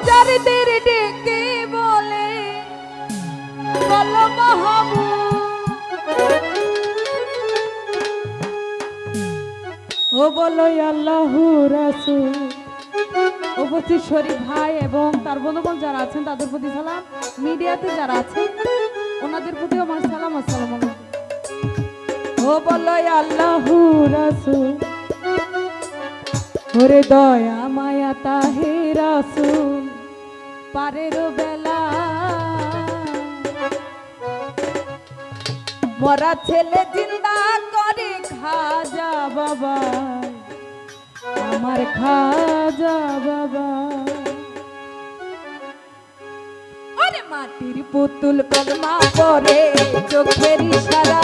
পূজারীদের ডেকে বলে বল মহাবু ও বলো, আল্লাহ রাসু উপস্থিত ভাই এবং তার বন্ধুবান যারা আছেন, তাদের প্রতি সালাম। মিডিয়াতে যারা আছেন, ওনাদের প্রতি আমার সালাম, আসসালাম ও বলো, আল্লাহ রাসু ওরে দয়া মায়া তাহে রাসু পারের বেলা। মরা ছেলে চিন্তা করে খাজা বাবা। আমার খাজা বাবা। আরে মাটির পুতুল কলমা পরে চোখের সারা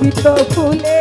ফুলে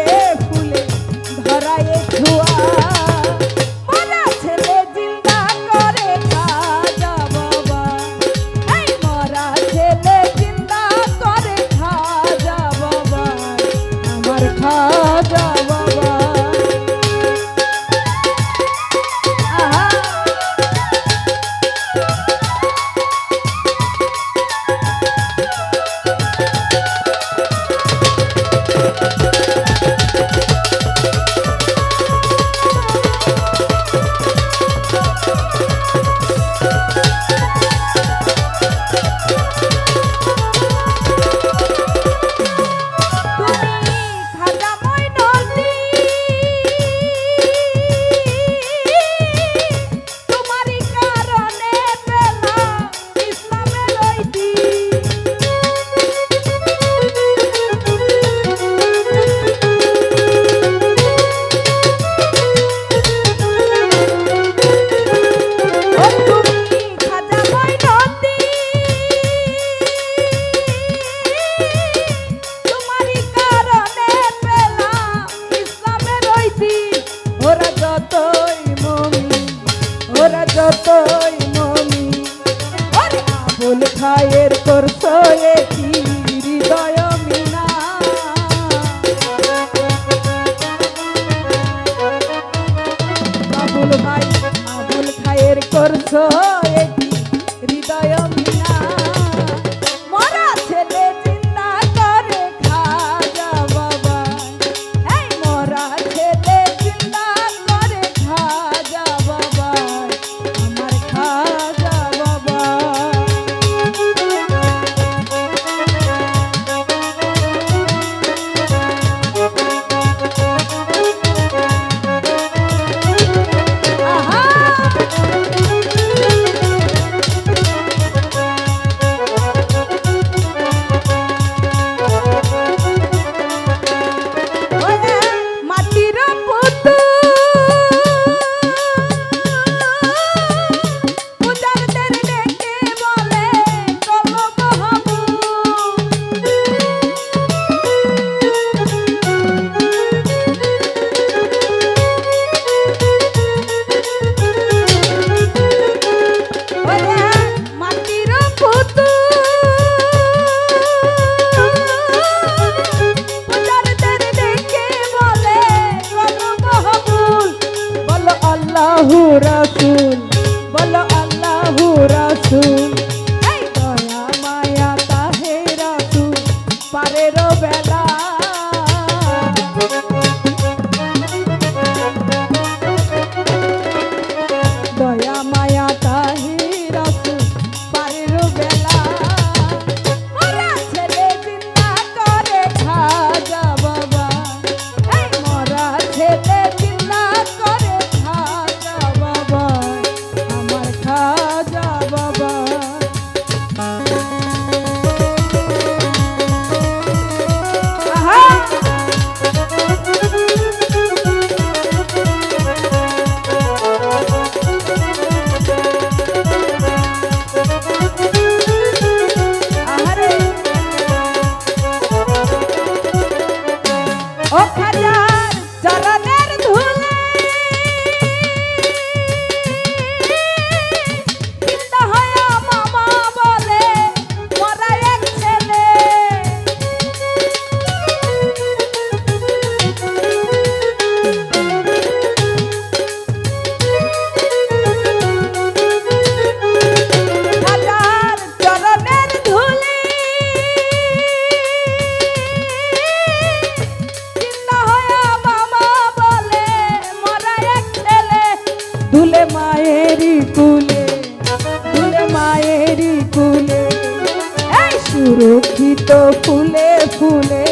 দুঃখিত ফুলে ফুলে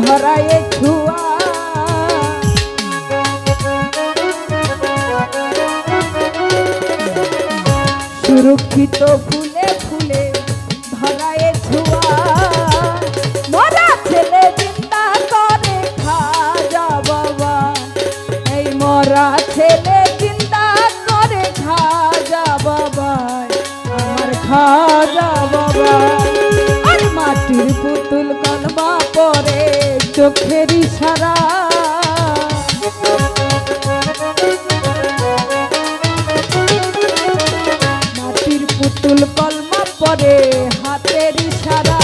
ধরায় ছুয়া সুরক্ষিত ফুলে ফুলে ধরায় ছুয়া মরা ছেলে চিন্তা করে, খাজা বাবা। এই মরা ছেলে চিন্তা করে, খাজা বাবা আমার খাজা বাবা। চোখের সারা মাটির পুতুল কলমা পরে হাতের সারা